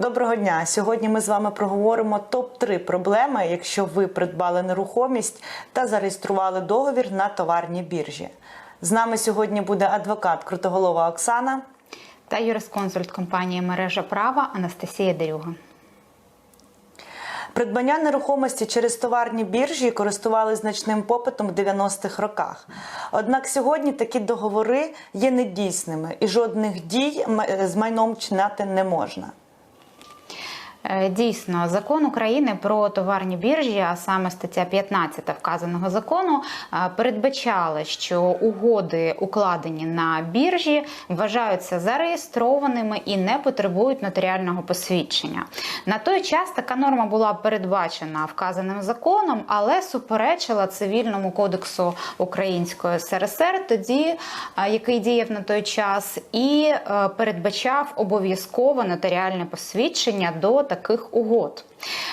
Доброго дня! Сьогодні ми з вами проговоримо топ-3 проблеми, якщо ви придбали нерухомість та зареєстрували договір на товарній біржі. З нами сьогодні буде адвокат Крутоголова Оксана. та юрисконсульт компанії Мережа права Анастасія Дерюга. Придбання нерухомості через товарні біржі користували значним попитом в 90-х роках. Однак сьогодні такі договори є недійсними і жодних дій з майном чинати не можна. Е, Дійсно, закон України про товарні біржі, а саме стаття 15 вказаного закону, е, передбачали, що угоди, укладені на біржі, вважаються зареєстрованими і не потребують нотаріального посвідчення. На той час така норма була передбачена вказаним законом, але суперечила цивільному кодексу Української СРСР, тоді е, який діяв на той час, і передбачав обов'язково нотаріальне посвідчення до таких угод.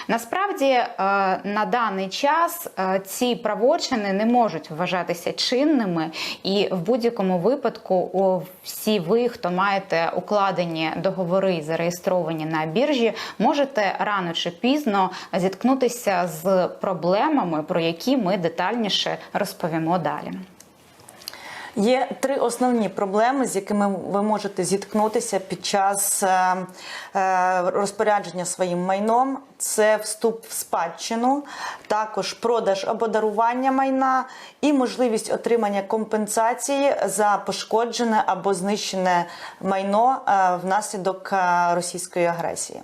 Насправді е, на даний час е, ці правочини не можуть вважатися чинними, і в будь-якому випадку всі ви, хто маєте укладені договори і зареєстровані на біржі, можете рано чи пізно зіткнутися з проблемами, про які ми детальніше розповімо далі. Є три основні проблеми, з якими ви можете зіткнутися під час е, е, розпорядження своїм майном. Це вступ в спадщину, також продаж або дарування майна і можливість отримання компенсації за пошкоджене або знищене майно е, внаслідок російської агресії.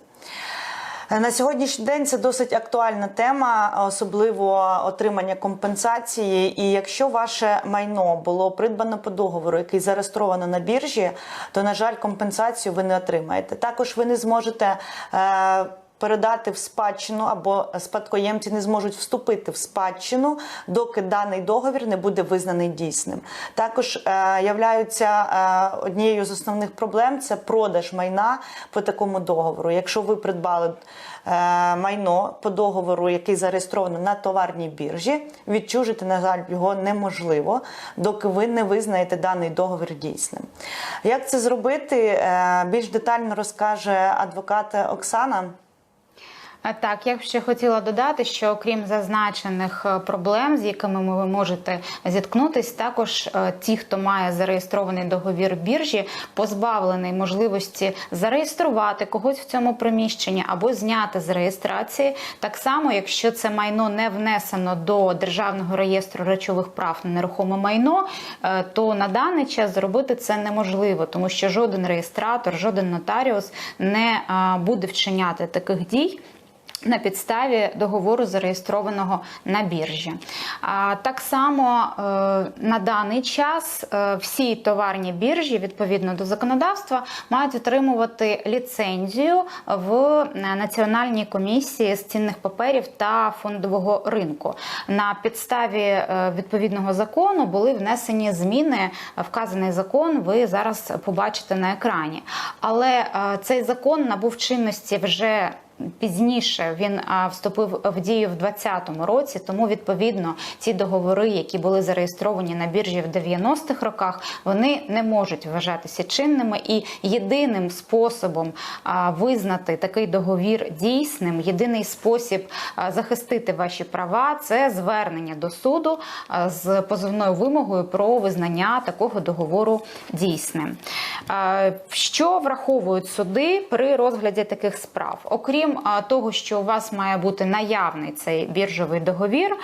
На сьогоднішній день це досить актуальна тема, особливо отримання компенсації. І якщо ваше майно було придбано по договору, який зареєстровано на біржі, то на жаль, компенсацію ви не отримаєте. Також ви не зможете. Передати в спадщину або спадкоємці не зможуть вступити в спадщину, доки даний договір не буде визнаний дійсним. Також е, являються е, однією з основних проблем це продаж майна по такому договору. Якщо ви придбали е, майно по договору, який зареєстровано на товарній біржі, відчужити, на жаль, його неможливо, доки ви не визнаєте даний договір дійсним. Як це зробити? Е, більш детально розкаже адвокат Оксана. Так, я б ще хотіла додати, що окрім зазначених е, проблем, з якими ви можете зіткнутись, також е, ті, хто має зареєстрований договір біржі, позбавлений можливості зареєструвати когось в цьому приміщенні або зняти з реєстрації. Так само, якщо це майно не внесено до державного реєстру речових прав на нерухоме майно, е, то на даний час зробити це неможливо, тому що жоден реєстратор, жоден нотаріус не буде вчиняти таких дій. На підставі договору зареєстрованого на біржі. А так само е, на даний час е, всі товарні біржі, відповідно до законодавства, мають отримувати ліцензію в е, Національній комісії з цінних паперів та фондового ринку. На підставі відповідного закону були внесені зміни. Вказаний закон ви зараз побачите на екрані. Але цей закон набув чинності вже Пізніше він вступив в дію в 2020 році, тому відповідно ці договори, які були зареєстровані на біржі в 90-х роках, вони не можуть вважатися чинними. І єдиним способом визнати такий договір дійсним, єдиний спосіб захистити ваші права це звернення до суду з позовною вимогою про визнання такого договору дійсним. Що враховують суди при розгляді таких справ? Окрім того, що у вас має бути наявний цей біржовий договір,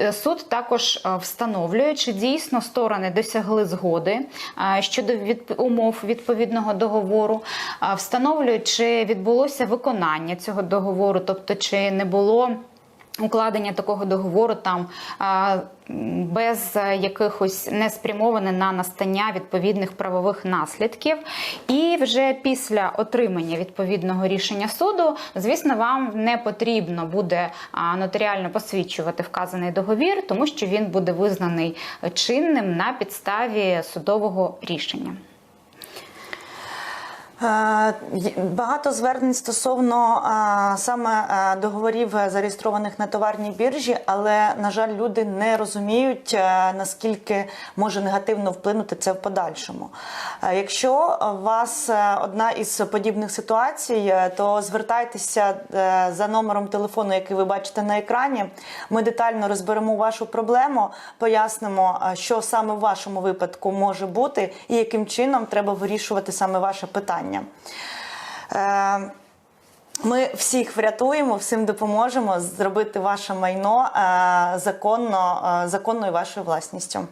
е, суд також а, встановлює, чи дійсно сторони досягли згоди щодо умов відповідного договору, встановлює, чи відбулося виконання цього договору, тобто чи не було. Укладення такого договору там без е, якихось не спрямоване на настання відповідних правових наслідків. І вже після отримання відповідного рішення суду, звісно, вам не потрібно буде нотаріально посвідчувати вказаний договір, тому що він буде визнаний чинним на підставі судового рішення. Е, Багато звернень стосовно е, саме е, договорів зареєстрованих на товарній біржі, але на жаль, люди не розуміють наскільки може негативно вплинути це в подальшому. Якщо у вас одна із подібних ситуацій, то звертайтеся за номером телефону, який ви бачите на екрані. Ми детально розберемо вашу проблему, пояснимо, що саме в вашому випадку може бути і яким чином треба вирішувати саме ваше питання. Е, Ми всіх врятуємо, всім допоможемо зробити ваше майно е, законно, е, законною вашою власністю.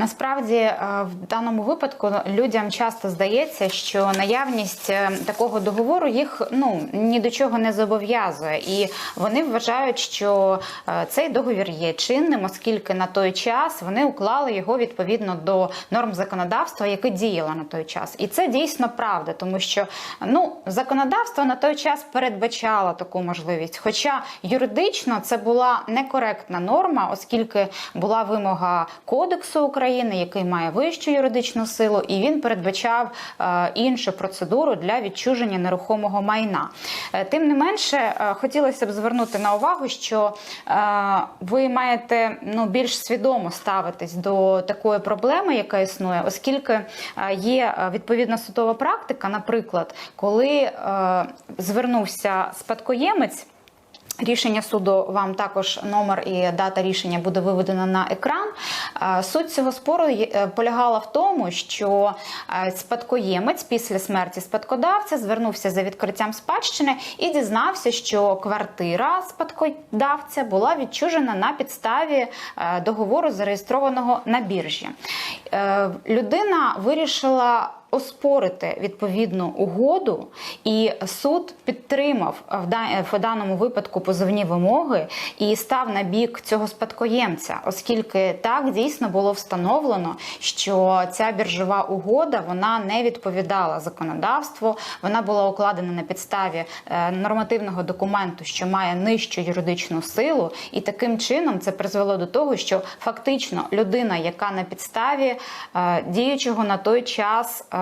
Насправді, е, в даному випадку людям часто здається, що наявність е, такого договору їх ну ні до чого не зобов'язує, і вони вважають, що е, цей договір є чинним, оскільки на той час вони уклали його відповідно до норм законодавства, яке діяло на той час. І це дійсно правда, тому що ну законодавство на той час передбачало таку можливість. Хоча юридично це була некоректна норма, оскільки була вимога кодексу України, який має вищу юридичну силу, і він передбачав е, іншу процедуру для відчуження нерухомого майна. Е, Тим не менше, е, хотілося б звернути на увагу, що ви маєте ну більш свідомо ставитись до такої проблеми, яка існує, оскільки є відповідна судова практика, наприклад, коли звернувся спадкоємець. Рішення суду вам також номер і дата рішення буде виведена на екран. Е, Суть цього спору е, полягала в тому, що е, спадкоємець після смерті спадкодавця звернувся за відкриттям спадщини і дізнався, що квартира спадкодавця була відчужена на підставі договору, зареєстрованого на біржі. Людина вирішила оспорити відповідну угоду, і суд підтримав в даному випадку позовні вимоги і став на бік цього спадкоємця, оскільки так дійсно було встановлено, що ця біржова угода вона не відповідала законодавству, вона була укладена на підставі е, нормативного документу, що має нижчу юридичну силу, і таким чином це призвело до того, що фактично людина, яка на підставі е, діючого на той час е,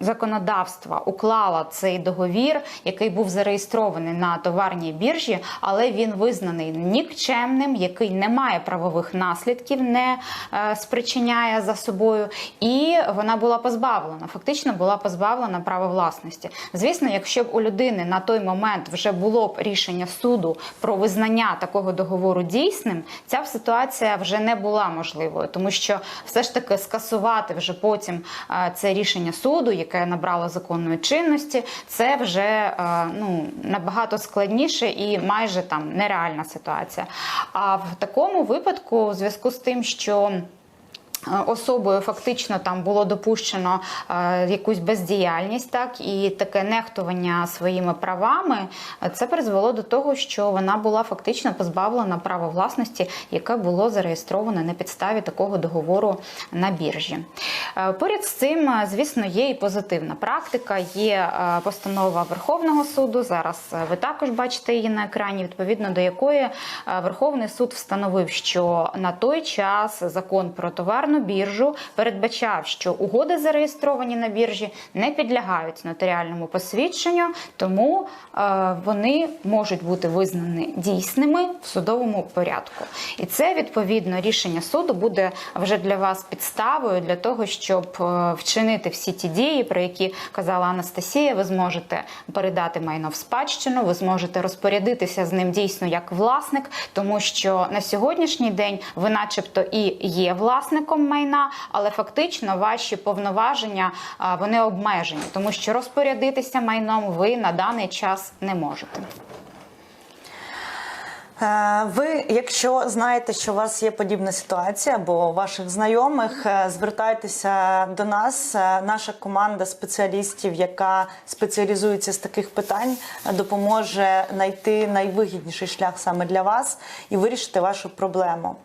законодавства уклала цей договір, який був зареєстрований на товарній біржі, але він визнаний нікчемним, який не має правових наслідків, не е, спричиняє за собою, і вона була позбавлена. Фактично була позбавлена права власності. Звісно, якщо б у людини на той момент вже було б рішення суду про визнання такого договору дійсним, ця ситуація вже не була можливою, тому що все ж таки скасувати вже потім е, це рішення суду, яке набрало законної чинності, це вже е, ну набагато складніше і майже там нереальна ситуація. А в такому випадку, в зв'язку з тим, що Особою фактично там було допущено е, якусь бездіяльність, так і таке нехтування своїми правами. е, Це призвело до того, що вона була фактично позбавлена права власності, яке було зареєстроване на підставі такого договору на біржі. Е, Поряд з цим, е, звісно, є і позитивна практика. Є е, постанова Верховного суду. Зараз е, ви також бачите її на екрані, відповідно до якої е, Верховний суд встановив, що на той час закон про товарну біржу передбачав, що угоди зареєстровані на біржі не підлягають нотаріальному посвідченню, тому е, вони можуть бути визнані дійсними в судовому порядку. І це відповідно рішення суду буде вже для вас підставою для того, щоб е, вчинити всі ті дії, про які казала Анастасія. Ви зможете передати майно в спадщину, ви зможете розпорядитися з ним дійсно як власник, тому що на сьогоднішній день ви, начебто, і є власником майна, але фактично ваші повноваження вони обмежені, тому що розпорядитися майном ви на даний час не можете. Е, Ви, якщо знаєте, що у вас є подібна ситуація або ваших знайомих, е, звертайтеся до нас. Е, Наша команда спеціалістів, яка спеціалізується з таких питань, допоможе знайти найвигідніший шлях саме для вас і вирішити вашу проблему.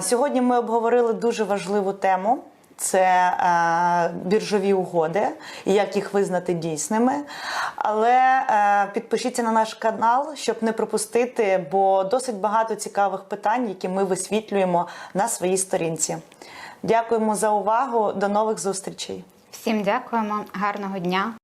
Сьогодні ми обговорили дуже важливу тему. Це е, біржові угоди як їх визнати дійсними. Але е, підпишіться на наш канал, щоб не пропустити, бо досить багато цікавих питань, які ми висвітлюємо на своїй сторінці. Дякуємо за увагу. До нових зустрічей. Всім дякуємо, гарного дня.